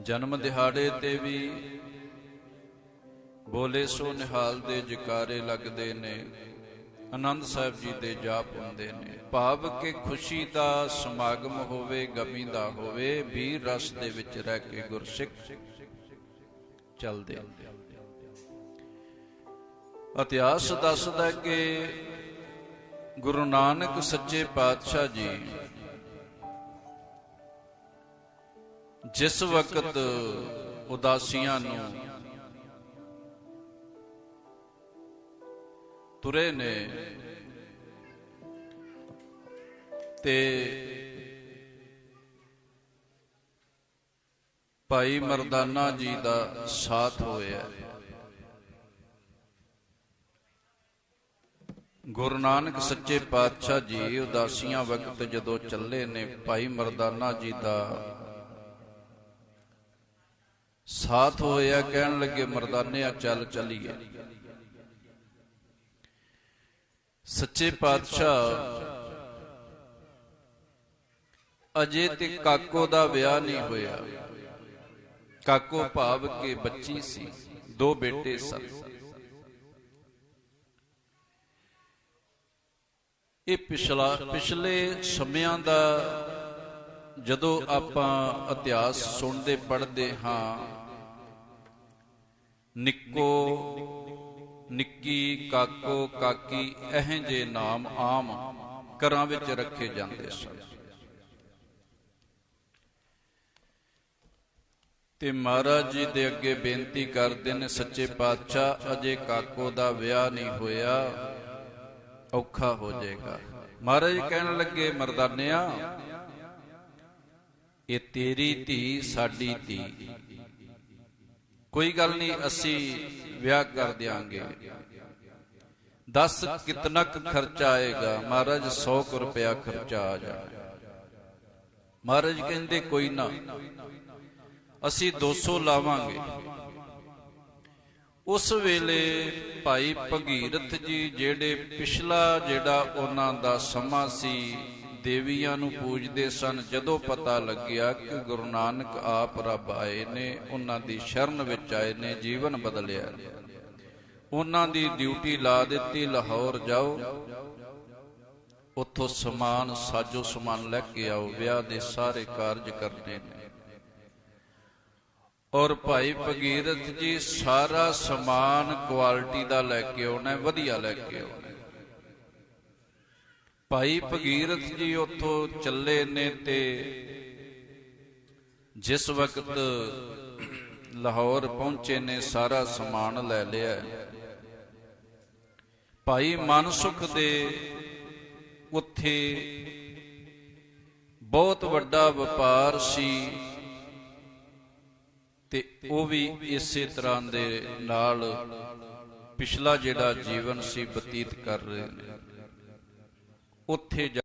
ਜਨਮ ਦਿਹਾੜੇ ਤੇ ਵੀ ਬੋਲੇ ਸੋ ਨਿਹਾਲ ਦੇ ਜਕਾਰੇ ਲੱਗਦੇ ਨੇ। ਆਨੰਦ ਸਾਹਿਬ ਜੀ ਦੇ ਜਾਪ ਹੁੰਦੇ ਨੇ। ਭਾਵ ਕਿ ਖੁਸ਼ੀ ਦਾ ਸਮਾਗਮ ਹੋਵੇ, ਗਮੀ ਦਾ ਹੋਵੇ ਵੀਰ ਰਸ ਦੇ ਵਿੱਚ ਰਹਿ ਕੇ ਗੁਰਸਿੱਖ ਚੱਲਦੇ ਇਤਿਹਾਸ ਦੱਸਦਾ ਕਿ ਗੁਰੂ ਨਾਨਕ ਸੱਚੇ ਪਾਤਸ਼ਾਹ ਜੀ ਜਿਸ ਵਕਤ ਉਦਾਸੀਆਂ ਨੂੰ ਤੁਰੇ ਨੇ ਤੇ ਭਾਈ ਮਰਦਾਨਾ ਜੀ ਦਾ ਸਾਥ ਹੋਇਆ। ਗੁਰੂ ਨਾਨਕ ਸੱਚੇ ਪਾਤਸ਼ਾਹ ਜੀ ਉਦਾਸੀਆਂ ਵਕਤ ਜਦੋਂ ਚੱਲੇ ਨੇ, ਭਾਈ ਮਰਦਾਨਾ ਜੀ ਦਾ ਸਾਥ ਹੋਇਆ ਕਹਿਣ ਲੱਗੇ ਮਰਦਾਨਿਆ ਚੱਲ ਚੱਲੀਏ। ਸੱਚੇ ਪਾਤਸ਼ਾਹ, ਅਜੇ ਤੇ ਕਾਕੋ ਦਾ ਵਿਆਹ ਨਹੀਂ ਹੋਇਆ। ਕਾਕੋ ਭਾਵ ਕੇ ਬੱਚੀ ਸੀ, ਦੋ ਬੇਟੇ ਸਨ। ਇਹ ਪਿਛਲਾ, ਪਿਛਲੇ ਸਮਿਆਂ ਦਾ ਜਦੋਂ ਆਪਾਂ ਇਤਿਹਾਸ ਸੁਣਦੇ, ਪੜ੍ਹਦੇ ਹਾਂ ਨਿੱਕੋ, ਨਿੱਕੀ, ਕਾਕੋ, ਕਾਕੀ, ਇਹ ਜੇ ਨਾਮ ਆਮ ਘਰਾਂ ਵਿੱਚ ਰੱਖੇ ਜਾਂਦੇ ਸਨ। ਤੇ ਮਹਾਰਾਜ ਜੀ ਦੇ ਅੱਗੇ ਬੇਨਤੀ ਕਰਦੇ ਨੇ, ਸੱਚੇ ਪਾਤਸ਼ਾਹ, ਅਜੇ ਕਾਕੋ ਦਾ ਵਿਆਹ ਨਹੀਂ ਹੋਇਆ, ਔਖਾ ਹੋ ਜਾਏਗਾ। ਮਹਾਰਾਜ ਕਹਿਣ ਲੱਗੇ, ਮਰਦਾਨਿਆ, ਇਹ ਤੇਰੀ ਧੀ, ਸਾਡੀ ਧੀ। ਕੋਈ ਗੱਲ ਨਹੀਂ, ਅਸੀਂ ਵਿਆਹ ਕਰ ਦਿਆਂਗੇ। ਦੱਸ ਕਿਤਨਾ ਕੁ ਖਰਚਾ ਆਏਗਾ? ਮਹਾਰਾਜ 100 ਕੁ ਰੁਪਇਆ ਖਰਚਾ ਆ ਜਾਣਾ ਮਹਾਰਾਜ ਕਹਿੰਦੇ, ਕੋਈ ਨਾ। ਅਸੀਂ 200 ਲਾਵਾਂਗੇ। ਉਸ ਵੇਲੇ ਭਾਈ ਭਗੀਰਥ ਜੀ ਜਿਹੜੇ ਪਿਛਲਾ ਜਿਹੜਾ ਉਹਨਾਂ ਦਾ ਸਮਾਂ ਸੀ ਦੇਵੀਆਂ ਨੂੰ ਪੂਜਦੇ ਸਨ। ਜਦੋਂ ਪਤਾ ਲੱਗਿਆ ਕਿ ਗੁਰੂ ਨਾਨਕ ਆਪ ਰੱਬ ਆਏ ਨੇ, ਉਹਨਾਂ ਦੀ ਸ਼ਰਨ ਵਿੱਚ ਆਏ ਨੇ, ਜੀਵਨ ਬਦਲਿਆ। ਉਹਨਾਂ ਦੀ ਡਿਊਟੀ ਲਾ ਦਿੱਤੀ, ਲਾਹੌਰ ਜਾਓ। ਉੱਥੋਂ ਸਮਾਨ, ਸਾਜੋ ਸਮਾਨ ਲੈ ਕੇ ਆਓ, ਵਿਆਹ ਦੇ ਸਾਰੇ ਕਾਰਜ ਕਰਨੇ ਨੇ। ਔਰ ਭਾਈ ਭਗੀਰਥ ਜੀ, ਸਾਰਾ ਸਮਾਨ ਕੁਆਲਿਟੀ ਦਾ ਲੈ ਕੇ ਆਉਣਾ, ਵਧੀਆ ਲੈ ਕੇ ਆਉਣਾ। ਭਾਈ ਭਗੀਰਥ ਜੀ ਉੱਥੋਂ ਚੱਲੇ ਨੇ ਤੇ ਜਿਸ ਵਕਤ ਲਾਹੌਰ ਪਹੁੰਚੇ ਨੇ, ਸਾਰਾ ਸਮਾਨ ਲੈ ਲਿਆ। ਭਾਈ ਮਨਸੁਖ ਦੇ ਉੱਥੇ ਬਹੁਤ ਵੱਡਾ ਵਪਾਰ ਸੀ ਤੇ ਉਹ ਵੀ ਇਸੇ ਤਰ੍ਹਾਂ ਦੇ ਨਾਲ ਪਿਛਲਾ ਜਿਹੜਾ ਜੀਵਨ ਸੀ ਬਤੀਤ ਕਰ ਰਹੇ ਨੇ। ਉੱਥੇ ਜਾ